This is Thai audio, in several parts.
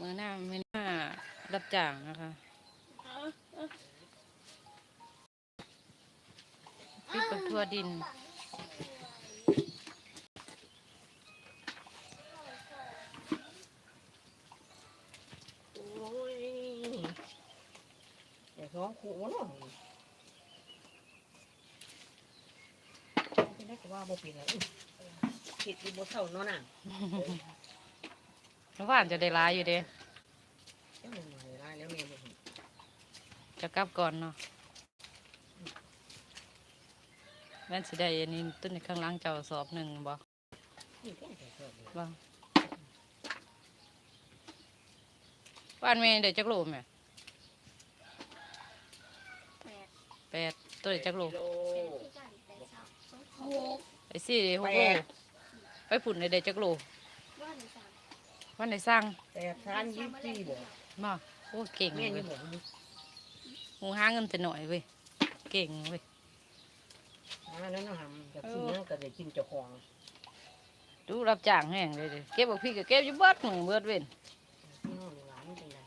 มือหน้าไม่น่ารับจ้างนะคะพริกกับทั่วดิน โอ้ยอย่าท้องขู่เนาะเป็นได้ก็ว่าบ่เป็นแล้วคิดอยู่บ่เท่าเนาะน่ะ แล้วว่านจะได้ร้ายอยู่เด้เจ้าหน่อยร้ายแล้วแม่บ่เห็นจะกลับก่อนเนาะแม่นสิได้อันนี้ต้นในข้างหล่างเจ้าสอบหนึ่งบ่นี่แค่แต่เท่านี้บ่ว่านแม่ได้จักโลแม่แปดแปดตัวได้จักโลโลเป็นที่กันแต่สามหกไอ้สี่ได้หกแปโลดไปผุ่นได้ได้จักโลว่าหนึ่งสาม วันไหนสร้างแต่ทานยี่ปีบ่มาโอ้เก่งแม่เว้นี่ยบ่หูหาเงินแต่หน่อยเว้ยเก่งเว้ยอ่าแล้วเนาะหำจะกินยังก็ได้กินเจ้าของดูรับจ้างแห้งเลยเด้เก็บบักพี่ก็เก็บอยู่เบิดมือเบิดเว้นพี่น้องหลานจังได๋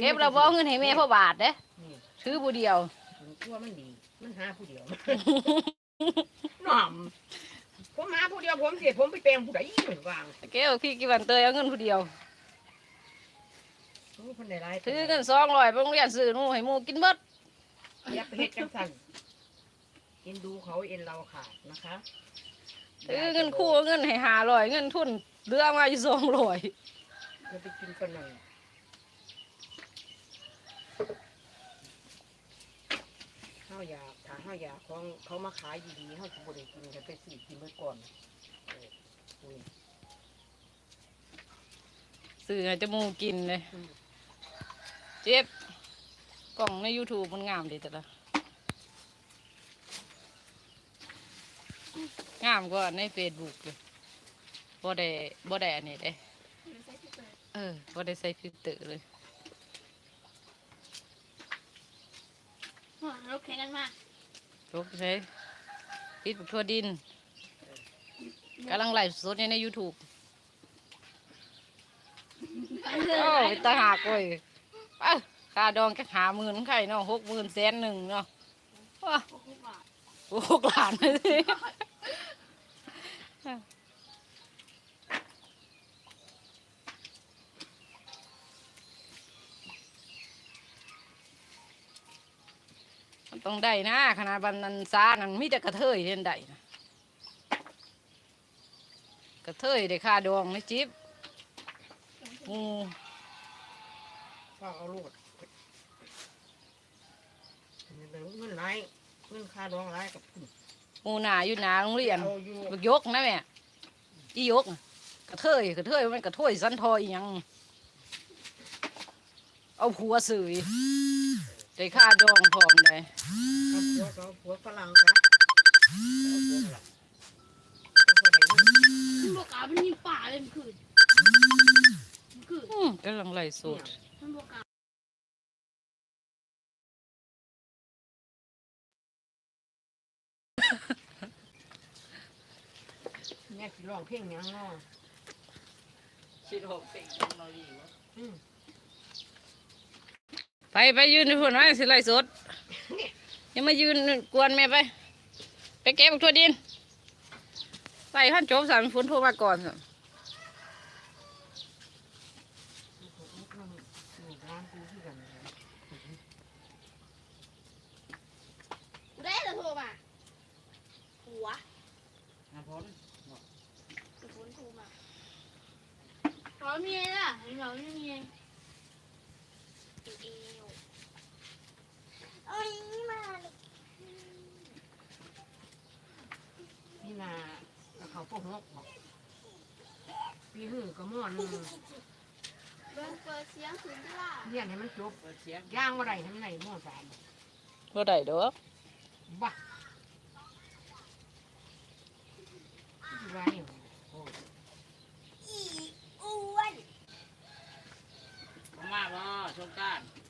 เก็บแล้วบ่เอาเงินให้แม่พ่อบาทเด้นี่ถือผู้เดียว ผมกลัวมันดี มันหาผู้เดียวน้อม ผมหาผู้เดียวผมสิผมไปแปลงผู้ใดเหมือนวางเก็บบักพี่กี่วันเตยเอาเงินผู้เดียวโอ้คนใดหลายถือเงินสองร้อยไปโรงเรียนซื้อหนูให้หมูกินเบิดอย่าไปเฮ็ดจังซั่นเอ็นดูเขาเอ็นเราขาดนะคะถือเงินคู่เอาเงินให้ห้าร้อยเงินทุนเหลือมาอยู่สองร้อยจะไปกินขนมเฮาอยากถ้าเฮาอยากของเขามาขายดีๆเฮาสิบ่ได้กินก็ไปซื้อกินไว้ก่อนเอออุ้ยซื้อให้จะหมูกินเลย เจ็บ กล่องใน YouTube มันงามดีแต่ละงามกว่าใน Facebook เลยบ่ได้บ่ได้อันนี้เด้ไม่ใช่ที่เปิดเออบ่ได้ใส่ฟิลเตอร์เลย หัวรถแข่งกันมาลบใช้ปิดบักทั่วดินกำลังไลฟ์สดอยู่ใน YouTube โอ้ยตาหักเว้ยไปค่าดองแค่หาหมื่นไข่เนาะหกหมื่นแสนหนึ่งเนาะว้าหกบาทหกล้านเลย มันต้องได้นะขนาดบันนันซานันมีแต่กระเทยเห็นได้นะกระเทยได้ค่าดองไม่จิ๊บหมูก็เอาโลดเดี๋ยวเงินหลายเงินค่าดองหลายกับหมูหนาอยู่หนาโรงเรียนเอาอยู่บักยกนะแม่อียกน่ะกระเทยกระเทยมันกระเทยสันทออีหยัง เอาผัวสื่อ ได้ค่าดองพร้อมเลยเอาผัวก็เอาผัวฝรั่งซะเอาผัวฝรั่งจะพอได้เงินมันบอกกามันยิงป่าเลยมันคืนมันคืนอืมกำลังไล่สดมันบอกกาแม่สิร้องเพลงหยังเนาะชิดหกสิเราดีวะอืม ไปไปยืนในพุ่นไว้สิไล่สดอยังมายืนกวนแม่ไป ไปเก็บบักทั่วดินไปขั้นจบสามฝนโทรมาก่อนสินี่ร้านกูคือกันนะกูได้แต่โทรมาหัวนะพนกูฝนโทรมาร้อนเมียล่ะเห็นเราไม่มีเองเอวเอ้ยมาเลยนี่นาเอาเขาพวกนกบอกปีหื้อก็ม่อนหนึ่งเบิ้งเปิดเสียงคืนที่ล่ะเรียนให้มันจบย่างว่าไรทั้งไหนม่อนสามบ่ได้ดอกบ้า